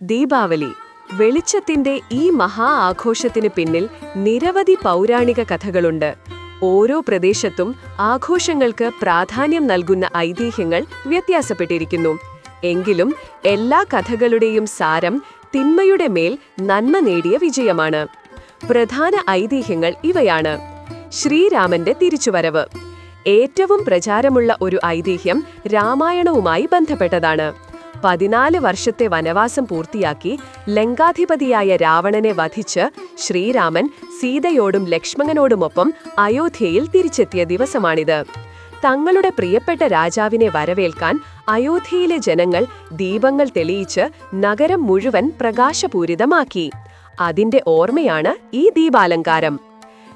ദീപാവലി വെളിച്ചത്തിന്റെ ഈ മഹാ ആഘോഷത്തിന് പിന്നിൽ നിരവധി പൗരാണിക കഥകളുണ്ട്. ഓരോ പ്രദേശത്തും ആഘോഷങ്ങൾക്ക് പ്രാധാന്യം നൽകുന്ന ഐതിഹ്യങ്ങൾ വ്യത്യാസപ്പെട്ടിരിക്കുന്നു. എങ്കിലും എല്ലാ കഥകളുടെയും സാരം തിന്മയുടെ മേൽ നന്മ നേടിയ വിജയമാണ്. പ്രധാന ഐതിഹ്യങ്ങൾ ഇവയാണ്. ശ്രീരാമന്റെ തിരിച്ചുവരവ്. ഏറ്റവും പ്രചാരമുള്ള ഒരു ഐതിഹ്യം രാമായണവുമായി ബന്ധപ്പെട്ടതാണ്. പതിനാല് വർഷത്തെ വനവാസം പൂർത്തിയാക്കി ലങ്കാധിപതിയായ രാവണനെ വധിച്ച് ശ്രീരാമൻ സീതയോടും ലക്ഷ്മണനോടുമൊപ്പം അയോധ്യയിൽ തിരിച്ചെത്തിയ ദിവസമാണിത്. തങ്ങളുടെ പ്രിയപ്പെട്ട രാജാവിനെ വരവേൽക്കാൻ അയോധ്യയിലെ ജനങ്ങൾ ദീപങ്ങൾ തെളിയിച്ച് നഗരം മുഴുവൻ പ്രകാശപൂരിതമാക്കി. അതിന്റെ ഓർമ്മയാണ് ഈ ദീപാലങ്കാരം.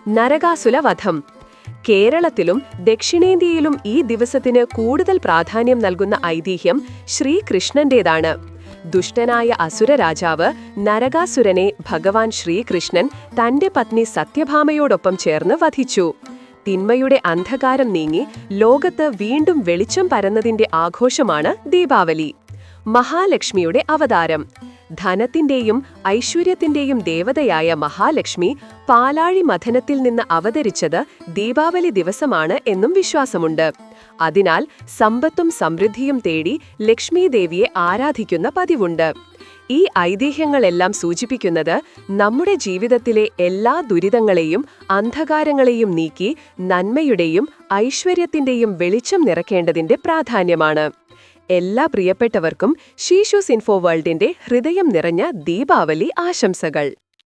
നരകാസുല വധം കേരളത്തിലും ദക്ഷിണേന്ത്യയിലും ഈ ദിവസത്തിന് കൂടുതൽ പ്രാധാന്യം നൽകുന്ന ഐതിഹ്യം ശ്രീകൃഷ്ണന്റേതാണ്. ദുഷ്ടനായ അസുര രാജാവ് നരകാസുരനെ ഭഗവാൻ ശ്രീകൃഷ്ണൻ തന്റെ പത്നി സത്യഭാമയോടൊപ്പം ചേർന്ന് വധിച്ചു. തിന്മയുടെ അന്ധകാരം നീങ്ങി ലോകത്ത് വീണ്ടും വെളിച്ചം പരന്നതിന്റെ ആഘോഷമാണ് ദീപാവലി. മഹാലക്ഷ്മിയുടെ അവതാരം. ധനത്തിന്റെയും ഐശ്വര്യത്തിന്റെയും ദേവതയായ മഹാലക്ഷ്മി പാലാഴി മഥനത്തിൽ നിന്ന് അവതരിച്ചത് ദീപാവലി ദിവസമാണ് എന്നും വിശ്വാസമുണ്ട്. അതിനാൽ സമ്പത്തും സമൃദ്ധിയും തേടി ലക്ഷ്മി ദേവിയെ ആരാധിക്കുന്ന പതിവുണ്ട്. ഈ ഐതിഹ്യങ്ങളെല്ലാം സൂചിപ്പിക്കുന്നത് നമ്മുടെ ജീവിതത്തിലെ എല്ലാ ദുരിതങ്ങളെയും അന്ധകാരങ്ങളെയും നീക്കി നന്മയുടെയും ഐശ്വര്യത്തിന്റെയും വെളിച്ചം നിറക്കേണ്ടതിന്റെ പ്രാധാന്യമാണ്. എല്ലാ പ്രിയപ്പെട്ടവർക്കും ഷീഷൂസ് സിൻഫോ വേൾഡിന്റെ ഹൃദയം നിറഞ്ഞ ദീപാവലി ആശംസകൾ.